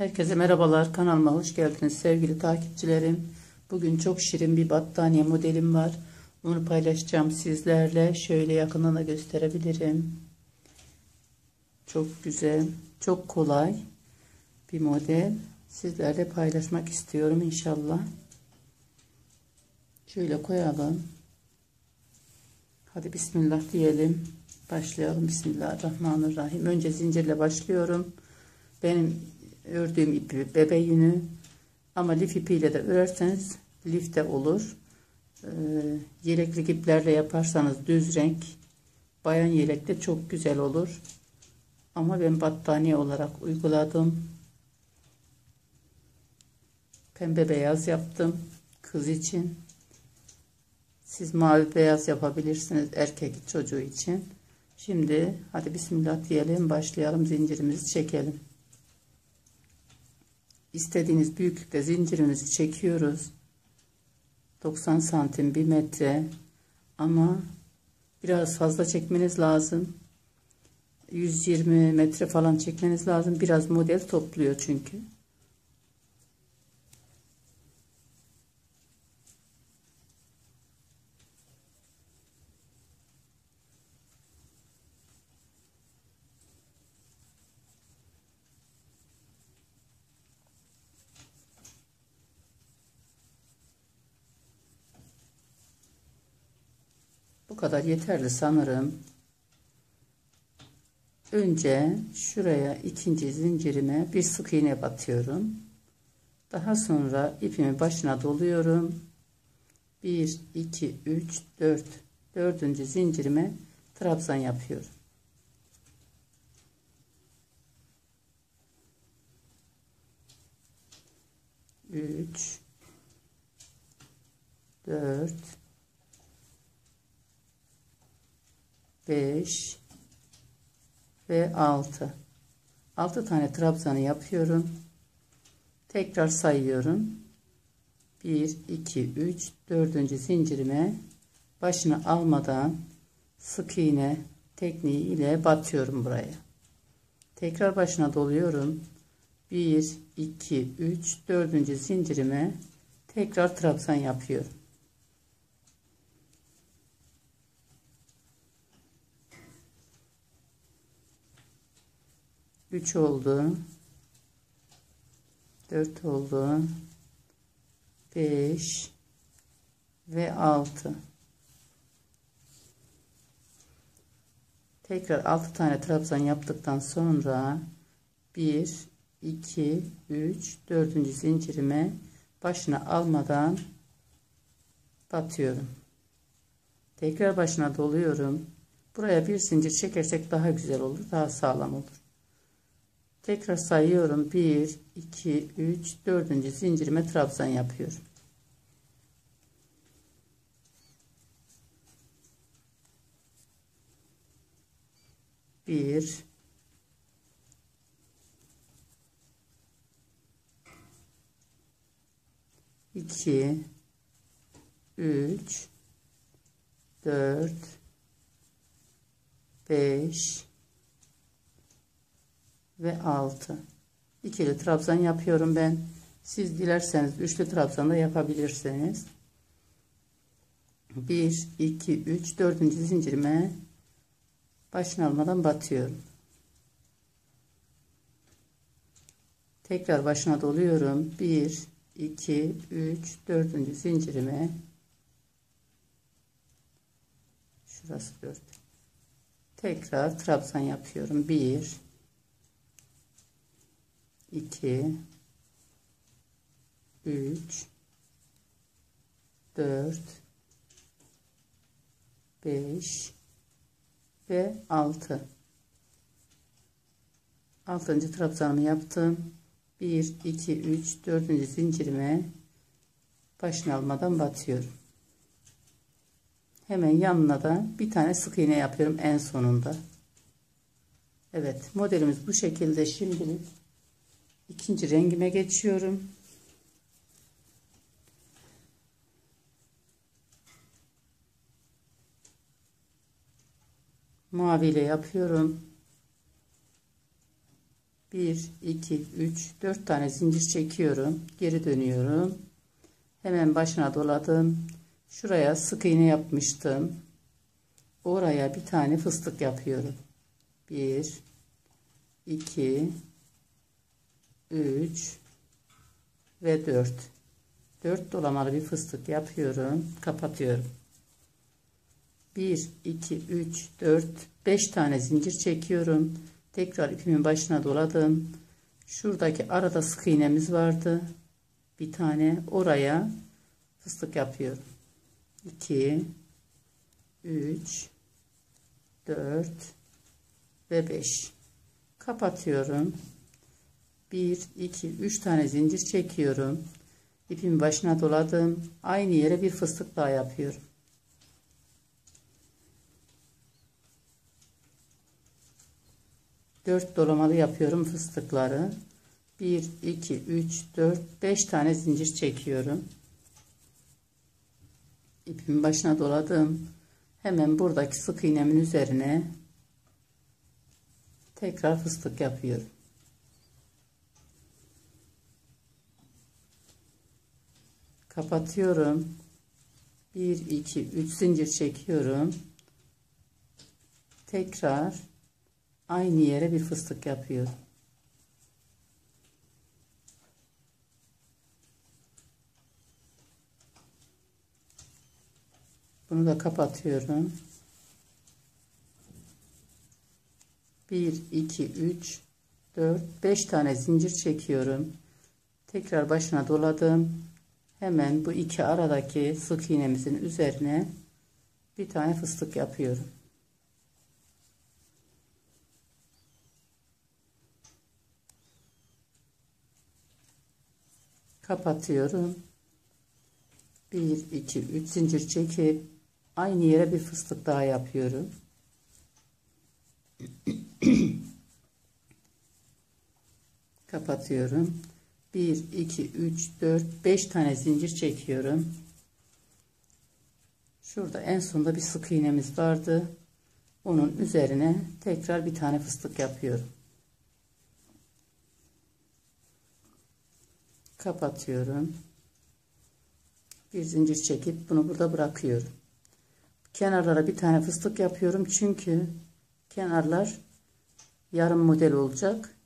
Herkese merhabalar. Kanalıma hoş geldiniz sevgili takipçilerim. Bugün çok şirin bir battaniye modelim var. Onu paylaşacağım sizlerle. Şöyle yakından da gösterebilirim. Çok güzel, çok kolay bir model. Sizlerle paylaşmak istiyorum inşallah. Şöyle koyalım. Hadi bismillah diyelim. Başlayalım. Bismillahirrahmanirrahim. Önce zincirle başlıyorum. Benim ördüğüm ipi bebe yünü ama lif ipiyle de örerseniz lif de olur. Ee, yelekli iplerle yaparsanız düz renk bayan yelekte çok güzel olur. Ama ben battaniye olarak uyguladım. Pembe beyaz yaptım kız için. Siz mavi beyaz yapabilirsiniz erkek çocuğu için. Şimdi hadi bismillah diyelim başlayalım zincirimizi çekelim. İstediğiniz büyüklükte zincirimizi çekiyoruz. 90 santim 1 metre ama biraz fazla çekmeniz lazım. 120 metre falan çekmeniz lazım. Biraz model topluyor çünkü. Kadar yeterli sanırım. Önce şuraya ikinci zincirime bir sık iğne batıyorum. Daha sonra ipimi başına doluyorum. 1 2 3 4 dördüncü zincirime trabzan yapıyorum. Üç, dört, 5 ve 6 6 tane trabzanı yapıyorum tekrar sayıyorum 1 2 3 4. zincirime başını almadan sık iğne tekniği ile batıyorum buraya tekrar başına doluyorum 1 2 3 4. zincirime tekrar trabzan yapıyorum 3 oldu. 4 oldu. 5 ve 6 tekrar 6 tane trabzan yaptıktan sonra 1 2 3 4. zincirime başına almadan batıyorum. Tekrar başına doluyorum. Buraya bir zincir çekersek daha güzel olur daha sağlam olur Tekrar sayıyorum. 1, 2, 3, 4. zincirime trabzan yapıyorum. Bir, iki, üç, dört, beş, ve 6 ikili trabzan yapıyorum ben. Siz dilerseniz üçlü trabzan da yapabilirsiniz. 1 2 3 4. zincirime başını almadan batıyorum. Tekrar başına doluyorum. 1 2 3 4. zincirime. Şurası 4 tekrar trabzan yapıyorum. 1 2 3 4 5 ve 6 6. trabzanımı yaptım 1 2 3 4. zincirime başını almadan batıyorum hemen yanına da bir tane sık iğne yapıyorum en sonunda Evet modelimiz bu şekilde şimdilik ikinci rengime geçiyorum. Mavi ile yapıyorum. 1 2 3 4 tane zincir çekiyorum. Geri dönüyorum. Hemen başına doladım. Şuraya sık iğne yapmıştım. Oraya bir tane fıstık yapıyorum. 1 2 3 ve 4 4 dolamalı bir fıstık yapıyorum kapatıyorum. 1 2 3 4 5 tane zincir çekiyorum. Tekrar ipimin başına doladım. Şuradaki arada sık iğnemiz vardı. Bir tane oraya fıstık yapıyorum. 2 3 4 ve 5 kapatıyorum 1 2 3 tane zincir çekiyorum. İpin başına doladım. Aynı yere bir fıstık daha yapıyorum. Dört dolamalı yapıyorum fıstıkları. 1 2 3 4 5 tane zincir çekiyorum. İpimin başına doladım. Hemen buradaki sık iğnemin üzerine tekrar fıstık yapıyorum kapatıyorum. 1 2 3 zincir çekiyorum. Tekrar aynı yere bir fıstık yapıyorum. Bunu da kapatıyorum. 1 2 3 4 5 tane zincir çekiyorum. Tekrar başına doladım hemen bu iki aradaki sık iğnemizin üzerine bir tane fıstık yapıyorum. Kapatıyorum. 1 2 3 zincir çekip aynı yere bir fıstık daha yapıyorum. Kapatıyorum 1 2 3 4 5 tane zincir çekiyorum. Şurada en sonda bir sık iğnemiz vardı. Onun üzerine tekrar bir tane fıstık yapıyorum. Kapatıyorum. Bir zincir çekip bunu burada bırakıyorum. Kenarlara bir tane fıstık yapıyorum çünkü kenarlar yarım model olacak.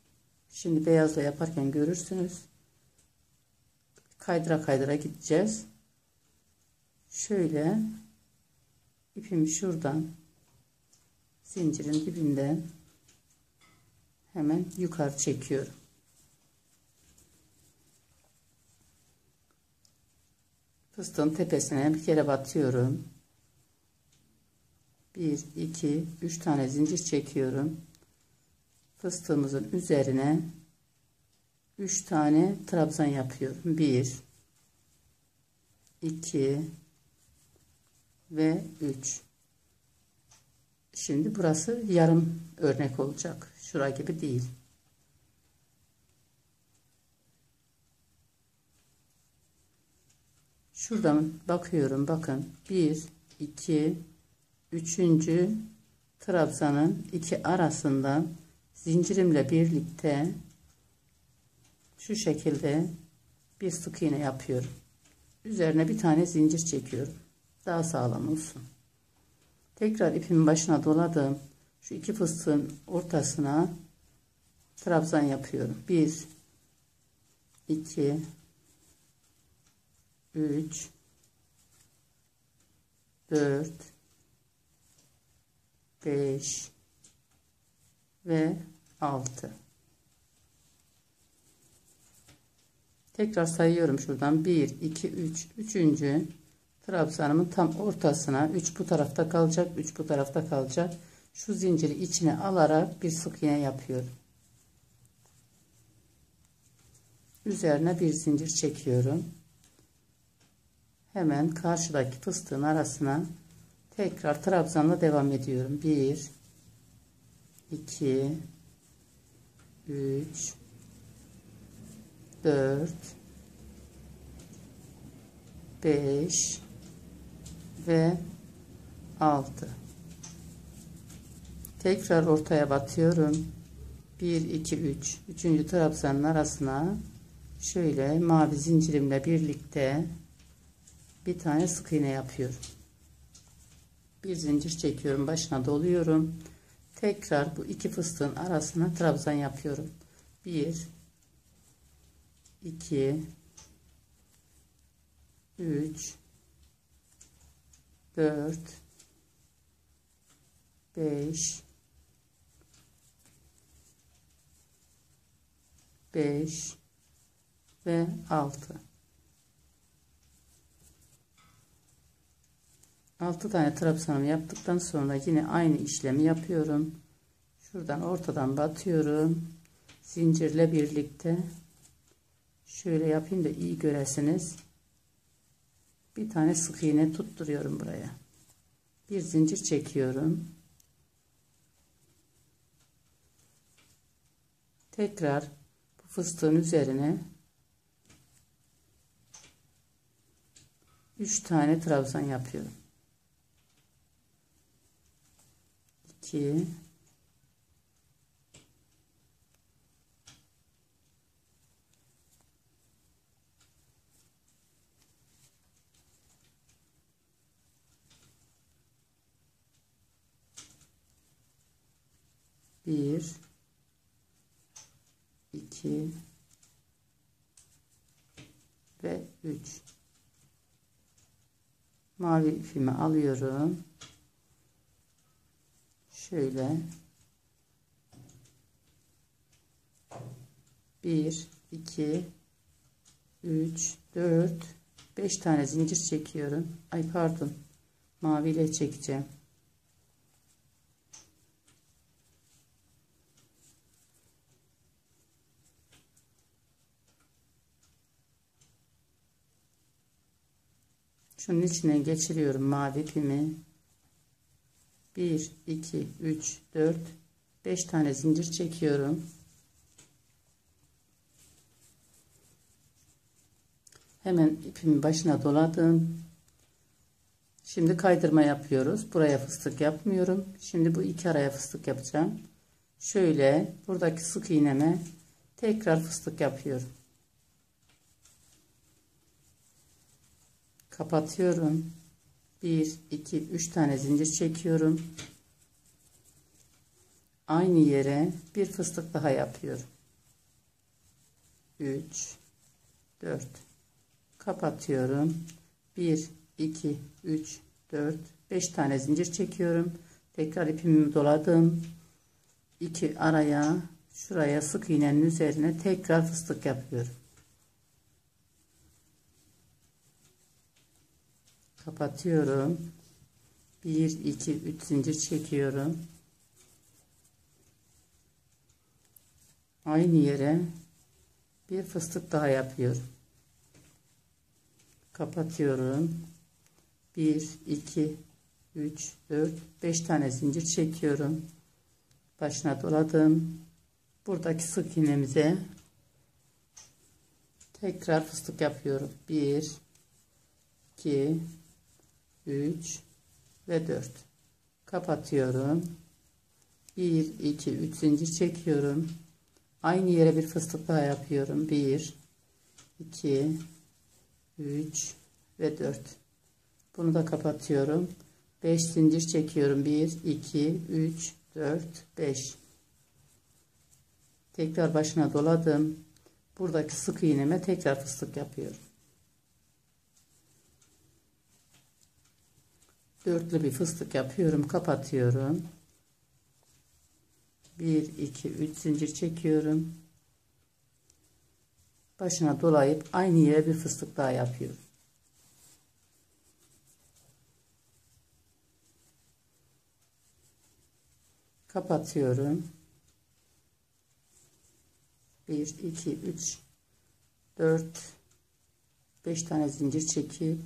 Şimdi beyazla yaparken görürsünüz kaydıra kaydıra gideceğiz. Şöyle ipimi şuradan zincirin dibinden hemen yukarı çekiyorum. Fıstığın tepesine bir kere batıyorum. 1 2 3 tane zincir çekiyorum. Fıstığımızın üzerine 3 tane trabzan yapıyorum. 1 2 ve 3 şimdi burası yarım örnek olacak. Şura gibi değil. Şuradan bakıyorum. Bakın. 1 2 3. trabzanın iki arasından zincirimle birlikte şu şekilde bir sık iğne yapıyorum. Üzerine bir tane zincir çekiyorum. Daha sağlam olsun. Tekrar ipimin başına doladım şu iki fıstığın ortasına trabzan yapıyorum. 1 2 3 4 5 ve 6 tekrar sayıyorum şuradan. 1 2 3 3. trabzanımın tam ortasına. 3 bu tarafta kalacak 3 bu tarafta kalacak. Şu zinciri içine alarak bir sık iğne yapıyorum. Üzerine bir zincir çekiyorum. Hemen karşıdaki fıstığın arasına tekrar trabzanla devam ediyorum. 1 2 3 4 5 ve 6 tekrar ortaya batıyorum. 1 1 2 3 üçüncü trabzanın arasına şöyle mavi zincirimle birlikte bir tane sık iğne yapıyorum. Bir zincir çekiyorum başına doluyorum. Tekrar bu iki fıstığın arasına trabzan yapıyorum. 1 2 3 4 5 5 ve 6 6 tane trabzanımı yaptıktan sonra yine aynı işlemi yapıyorum. Şuradan ortadan batıyorum. Zincirle birlikte şöyle yapayım da iyi göresiniz. Bir tane sık iğne tutturuyorum buraya. Bir zincir çekiyorum. Tekrar bu fıstığın üzerine 3 tane trabzan yapıyorum. 2 bir iki ve üç. Mavi ipimi alıyorum. Şöyle. Bir iki üç dört. Beş tane zincir çekiyorum. Ay pardon. Mavi ile çekeceğim Şunun içine geçiriyorum mavi ipimi. 1, 2, 3, 4, 5 tane zincir çekiyorum. Hemen ipimin başına doladım. Şimdi kaydırma yapıyoruz. Buraya fıstık yapmıyorum. Şimdi bu iki araya fıstık yapacağım. Şöyle buradaki sık iğneme tekrar fıstık yapıyorum. Kapatıyorum. 1 2 3 tane zincir çekiyorum. Aynı yere bir fıstık daha yapıyorum. 3 4 kapatıyorum. 1 2 3 4 5 tane zincir çekiyorum. Tekrar ipimi doladım. 2 araya şuraya sık iğnenin üzerine tekrar fıstık yapıyorum kapatıyorum. 1 2 3 zincir çekiyorum. Aynı yere bir fıstık daha yapıyorum. Kapatıyorum. 1 2 3 4 5 tane zincir çekiyorum. Başına doladım. Buradaki sık iğnemize tekrar fıstık yapıyorum. 1 2 3 ve 4 kapatıyorum. 1 2 3 zincir çekiyorum. Aynı yere bir fıstık daha yapıyorum. 1 2 3 ve 4 bunu da kapatıyorum. 5 zincir çekiyorum. 1 2 3 4 5 tekrar başına doladım. Buradaki sık iğneme tekrar fıstık yapıyorum dörtlü bir fıstık yapıyorum kapatıyorum. 1 2 3 zincir çekiyorum. Başına dolayıp aynı yere bir fıstık daha yapıyorum. Kapatıyorum. 1 2 3 4 5 tane zincir çekip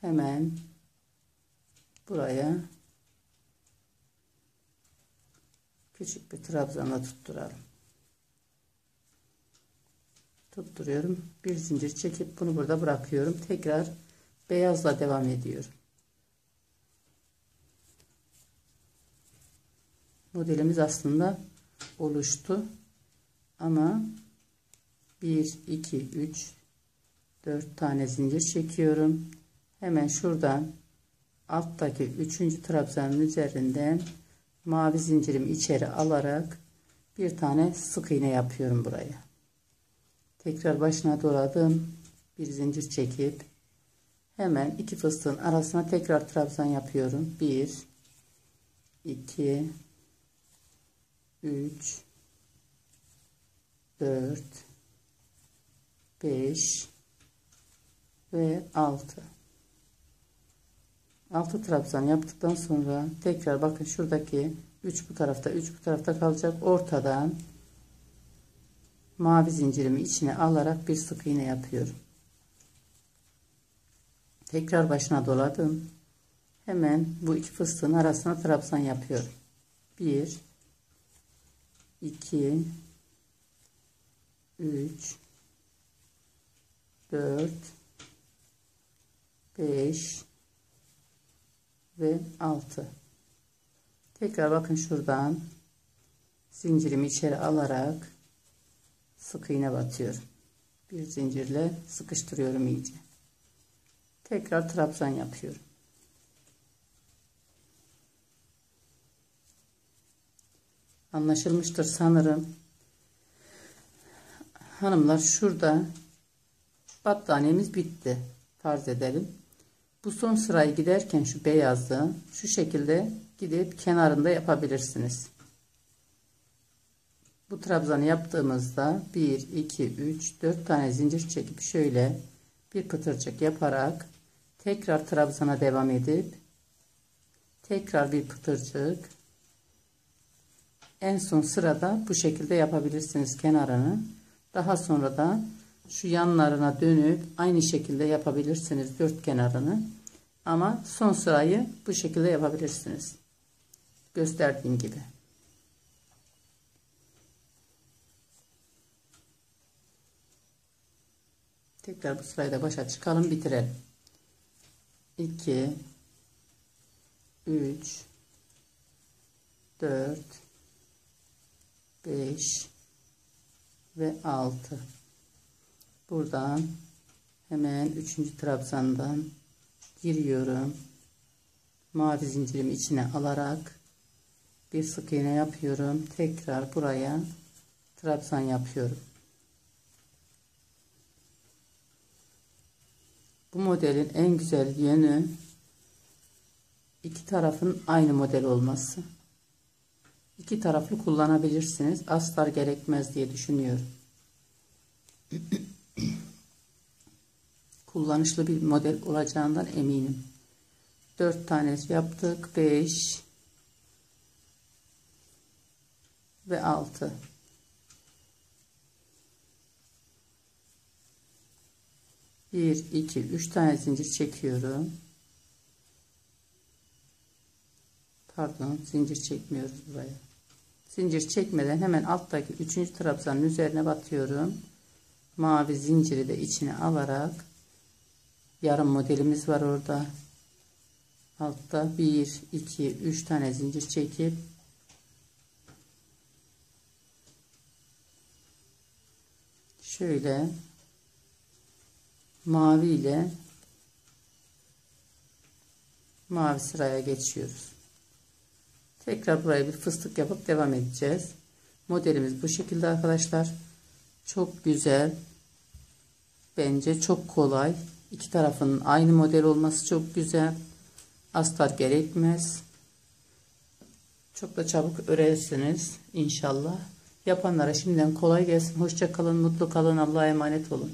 hemen buraya küçük bir trabzanla tutturalım. Tutturuyorum. Bir zincir çekip bunu burada bırakıyorum. Tekrar beyazla devam ediyorum. Modelimiz aslında oluştu. Ama 1, 2, 3, 4 tane zincir çekiyorum. Hemen şuradan alttaki 3. trabzanın üzerinden mavi zincirimi içeri alarak bir tane sık iğne yapıyorum buraya. Tekrar başına doladım. Bir zincir çekip hemen iki fıstığın arasına tekrar trabzan yapıyorum. 1 2 3 4 5 ve 6 6 trabzan yaptıktan sonra tekrar bakın şuradaki 3 bu tarafta 3 bu tarafta kalacak. Ortadan mavi zincirimi içine alarak bir sık iğne yapıyorum. Tekrar başına doladım. Hemen bu iki fıstığın arasına trabzan yapıyorum. 1 2 3 4 5 ve 6 tekrar bakın şuradan. Zincirimi içeri alarak sık iğne batıyorum. Bir zincirle sıkıştırıyorum iyice. Tekrar trabzan yapıyorum. Anlaşılmıştır sanırım. Hanımlar şurada battaniyemiz bitti. Farz edelim bu son sırayı giderken şu beyazı şu şekilde gidip kenarında yapabilirsiniz. Bu trabzanı yaptığımızda 1 2 3 4 tane zincir çekip şöyle bir pıtırcık yaparak tekrar trabzana devam edip tekrar bir pıtırcık en son sırada bu şekilde yapabilirsiniz kenarını. Daha sonra da şu yanlarına dönüp aynı şekilde yapabilirsiniz dört kenarını. Ama son sırayı bu şekilde yapabilirsiniz. Gösterdiğim gibi. Tekrar bu sırayı da başa çıkalım bitirelim. 2 3 4 5 ve 6 buradan hemen 3. trabzandan giriyorum. Mavi zincirimi içine alarak bir sık iğne yapıyorum. Tekrar buraya trabzan yapıyorum. Bu modelin en güzel yönü iki tarafın aynı model olması. İki taraflı kullanabilirsiniz. Astar gerekmez diye düşünüyorum kullanışlı bir model olacağından eminim. 4 tane yaptık. 5 ve 6. Bir, iki, üç tane zincir çekiyorum. Pardon, zincir çekmiyoruz buraya. Zincir çekmeden hemen alttaki üçüncü trabzanın üzerine batıyorum. Mavi zinciri de içine alarak yarım modelimiz var orada. Altta 1, 2, 3 tane zincir çekip şöyle mavi ile mavi sıraya geçiyoruz. Tekrar buraya bir fıstık yapıp devam edeceğiz. Modelimiz bu şekilde arkadaşlar. Çok güzel. Bence çok kolay. İki tarafının aynı model olması çok güzel. Astar gerekmez. Çok da çabuk örersiniz inşallah. Yapanlara şimdiden kolay gelsin. Hoşça kalın, mutlu kalın. Allah'a emanet olun.